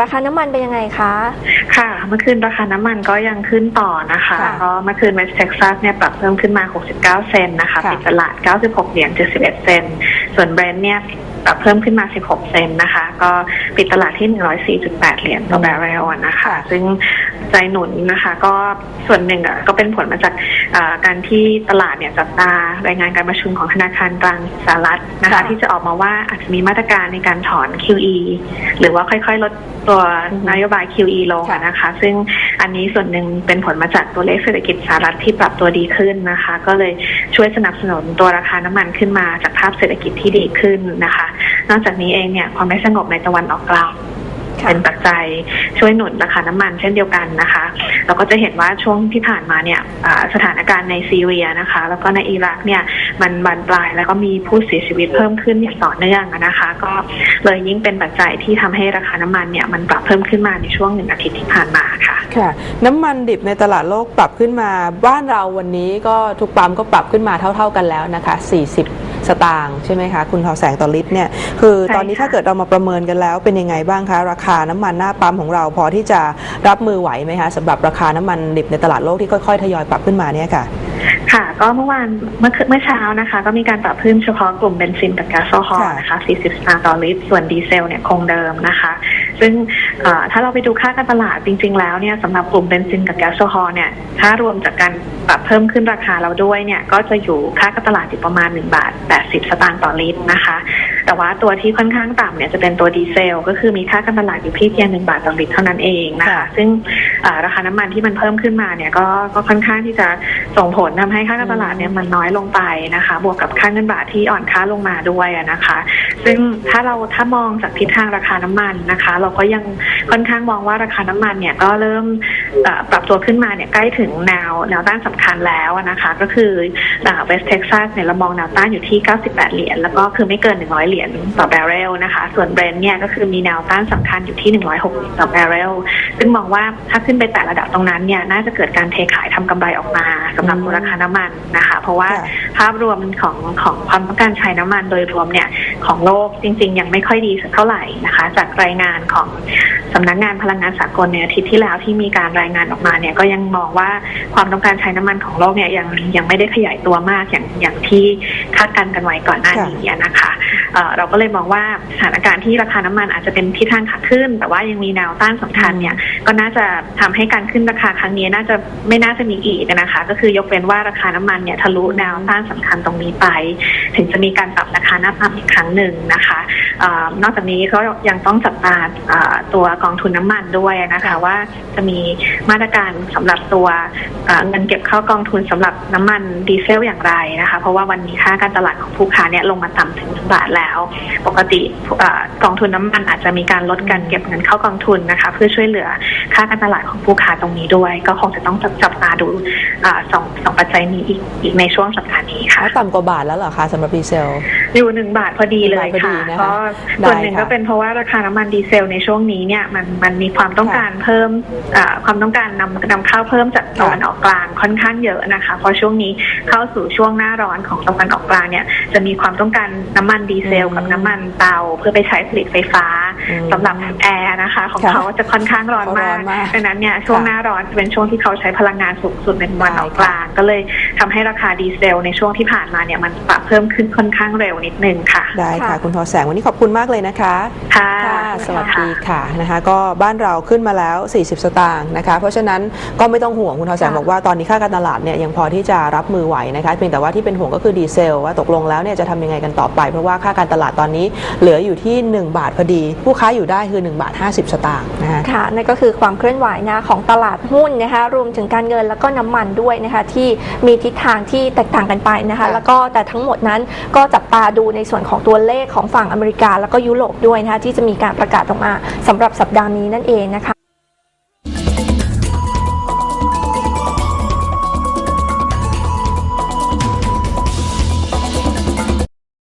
ราคาน้ำมันเป็นยังไงคะ ค่ะ เมื่อคืนราคาน้ำมันก็ยังขึ้นต่อนะคะค่ะก็เมื่อคืนเวสเท็กซัสเนี่ยปรับเพิ่มขึ้นมา 69 เซนต์นะคะค่ะ ปิดตลาด 96 เหรียญ 71 เซนต์ส่วนเบรนท์เนี่ยปรับเพิ่มขึ้นมา 16 เซนต์นะคะ ก็ปิดตลาดที่ 104.8 เหรียญต่อแบเรลอะนะคะค่ะซึ่ง ใจหนุนนะคะ ก็ส่วนหนึ่งอะก็เป็นผลมาจากเอ่อการที่ตลาดเนี่ยจับตารายงานการประชุมของธนาคารกลางสหรัฐนะคะค่ะที่จะออกมาว่าอาจจะมีมาตรการในการถอน QE หรือว่าค่อยๆ ลดตัวนโยบาย QE ลงอะนะคะ ซึ่งอันนี้ส่วนหนึ่งเป็นผลมาจากตัวเลขเศรษฐกิจสหรัฐที่ปรับตัวดีขึ้นนะคะ ก็เลยช่วยสนับสนุนตัวราคาน้ำมันขึ้นมาจากภาพเศรษฐกิจที่ดีขึ้นนะคะ นอกจากนี้เองเนี่ยความไม่สงบในตะวันออกกลางค่ะ เป็นปัจจัยช่วยหนุนราคาน้ำมันเช่นเดียวกันนะคะ เราก็จะเห็นว่าช่วงที่ผ่านมาเนี่ยอ่าสถานการณ์ในซีเรียนะคะ แล้วก็ในอิรักเนี่ยมันบานปลายแล้วก็มีผู้เสียชีวิตเพิ่มขึ้นอย่างต่อเนื่องนะคะ ก็เลยยิ่งเป็นปัจจัยที่ทำให้ราคาน้ำมันเนี่ยมันปรับเพิ่มขึ้นมาในช่วงหนึ่งอาทิตย์ที่ผ่านมาค่ะค่ะ น้ำมันดิบในตลาดโลกปรับขึ้นมา บ้านเราวันนี้ก็ทุกปั๊มก็ปรับขึ้นมาเท่า ๆกันแล้วนะคะ40 สตางค์ใช่ไหมคะ คุณทอแสงต่อลิตรเนี่ยคือตอนนี้ใช่ค่ะถ้าเกิดเรามาประเมินกันแล้วเป็นยังไงบ้างคะ ราคาน้ำมันหน้าปั๊มของเราพอที่จะรับมือไหวไหมคะสำหรับราคาน้ำมันดิบในตลาดโลกที่ค่อยๆทยอยปรับขึ้นมาเนี่ยค่ะ ค่ะ ก็เมื่อวานเมื่อเมื่อเช้านะคะ ก็มีการปรับเพิ่มเฉพาะกลุ่มเบนซินกับแก๊สโซฮอล์นะคะ 40 สตางค์ต่อลิตร ส่วนดีเซลเนี่ยคงเดิมนะคะ ซึ่งถ้าเราไปดูค่าการตลาดจริง ๆ แล้วเนี่ยสำหรับกลุ่มเบนซินกับแก๊สโซฮอล์เนี่ย ถ้ารวมจากการปรับเพิ่มขึ้นราคาเราด้วยเนี่ย ก็จะอยู่ค่าการตลาดอยู่ประมาณ 1 บาท 80 สตางค์ต่อลิตรนะคะ แต่ว่าตัวที่ค่อนข้างต่ำเนี่ยจะเป็นตัวดีเซล ก็คือมีค่าการตลาดอยู่ที่เพียง1บาทต่อลิตรเท่านั้นเองนะคะค่ะซึ่งเอ่อราคาน้ำมันที่มันเพิ่มขึ้นมาเนี่ยก็ก็ค่อนข้างที่จะส่งผลทำให้ค่าการตลาดเนี่ยมันน้อยลงไปนะคะ บวกกับค่าเงินบาทที่อ่อนค่าลงมาด้วยอะนะคะ ซึ่งถ้าเราถ้ามองจากทิศทางราคาน้ำมันนะคะ เราก็ยังค่อนข้างมองว่าราคาน้ำมันเนี่ยก็เริ่มเอ่อปรับตัวขึ้นมาเนี่ยใกล้ถึงแนวแนวต้านสำคัญแล้วอะนะคะ ก็คือเวสเท็กซัสเนี่ยเรามองแนวต้านอยู่ที่ 98 เหรียญแล้วก็คือไม่เกิน 100เหรียญต่อแบเรลนะคะ ส่วนเบรนท์เนี่ยก็คือมีแนวต้านสำคัญอยู่ที่ 160ต่อแบเรลซึ่งมองว่าถ้าขึ้นไปแตะระดับตรงนั้นเนี่ยน่าจะเกิดการเทขายทำกำไรออกมาสำหรับตัวราคาน้ำมันนะคะ เพราะว่าค่ะภาพรวมของของความต้องการใช้น้ำมันโดยรวมเนี่ยของโลกจริง ๆ ยังไม่ค่อยดีสักเท่าไหร่นะคะ จากรายงานของสำนักงานพลังงานสากลในอาทิตย์ที่แล้วที่มีการรายงานออกมาเนี่ยก็ยังมองว่าความต้องการใช้น้ำมันของโลกเนี่ยยังยังไม่ได้ขยายตัวมากอย่างอย่างที่คาดการณ์กันไว้ก่อนหน้านี้นะคะ เราก็เลยมองว่าสถานการณ์ที่ราคาน้ำมันอาจจะเป็นทิศทางขาขึ้น แต่ว่ายังมีแนวต้านสำคัญเนี่ยก็น่าจะทำให้การขึ้นราคาครั้งนี้น่าจะไม่น่าจะมีอีกนะคะ ก็คือยกเว้นว่าราคาน้ำมันเนี่ยทะลุแนวต้านสำคัญตรงนี้ไป ถึงจะมีการปรับราคาหน้าปั๊มอีกครั้งหนึ่งนะคะอนอกจากนี้ก็ยังต้องจับตาตัวกองทุนน้ำมันด้วยนะคะว่าจะมีมาตรการสำหรับตัวเอ่อเงินเก็บเข้ากองทุนสำหรับน้ำมันดีเซลอย่างไรนะคะ เพราะว่าวันนี้ค่าการตลาดของผู้ค้าเนี่ยลงมาต่ำถึงหนึ่งบาทแล้วปกติเอ่อกองทุนน้ำมันอาจจะมีการลดการเก็บเงินเข้ากองทุนนะคะ เพื่อช่วยเหลือค่าการตลาดของผู้ค้าตรงนี้ด้วย ก็คงจะต้องจับจับตาดูอาสองสองปัจจัยนี้อีกอีกในช่วงสัปดาห์นี้ค่ะแล้วต่ำกว่าบาทแล้วเหรอคะสำหรับดีเซลอยู่หนึ่งบาทพอดีเลยหนึ่งบาทพอดีค่ะนะคะก็ได้ส่วนหนึ่งค่ะก็เป็นเพราะว่าราคาน้ำมันดีเซลในช่วงนี้เนี่ยมันมันมีความต้องการเพิ่มอ่าความต้องการนำนำเข้าเพิ่มจากตะวันออกกลางค่อนข้างเยอะนะคะเพราะช่วงนี้เข้าสู่ช่วงหน้าร้อนของตะวันออกกลางเนี่ยจะมีความต้องการน้ำมันดีเซลอืมกับน้ำมันเตาเพื่อไปใช้ผลิตไฟฟ้า สำหรับแอร์นะคะ ของค่ะเขาจะค่อนข้างร้อนเขาร้มาอกนมากดังนั้นเนี่ยช่วงค่ะหน้าร้อนจะเป็นช่วงที่เขาใช้พลังงานสูงสุดในตะวันออกได้ค่ะกลาง ก็เลยทำให้ราคาดีเซลในช่วงที่ผ่านมาเนี่ยมันปรับเพิ่มขึ้นค่อนข้างเร็วนิดนึงค่ะ ได้ค่ะค่ะคุณทอแสงวันนี้ขอบคุณมากเลยนะคะค่ะค่ะ สวัสดีค่ะนะคะ ก็บ้านเราขึ้นมาแล้ว 40 สตางค์นะคะ เพราะฉะนั้นก็ไม่ต้องห่วงคุณทอแสงค่ะบอกว่าตอนนี้ค่าการตลาดเนี่ยยังพอที่จะรับมือไหวนะคะเพียงแต่ว่าที่เป็นห่วงก็คือดีเซลว่าตกลงแล้วเนี่ยจะทำยังไงกันต่อไป เพราะว่าค่าการตลาดตอนนี้เหลืออยู่ที่ 1 บาทพอดีผู้ค้าอยู่ได้คือ 1 บาท 50 สตางค์นะคะค่ะนั่นก็คือความเคลื่อนไหวนะของตลาดหุ้นนะคะรวมถึงการเงินแล้วก็น้ำมันด้วยนะคะที่มีทิศทางที่แตกต่างกันไปนะคะค่ะแล้วก็แต่ทั้งหมดนั้นก็จับตาดูในส่วนของตัวเลขของฝั่งอเมริกา แล้วก็ยุโรปด้วยนะคะที่จะมีการประกาศออกมาสำหรับสัปดาห์นี้นั่นเองนะคะ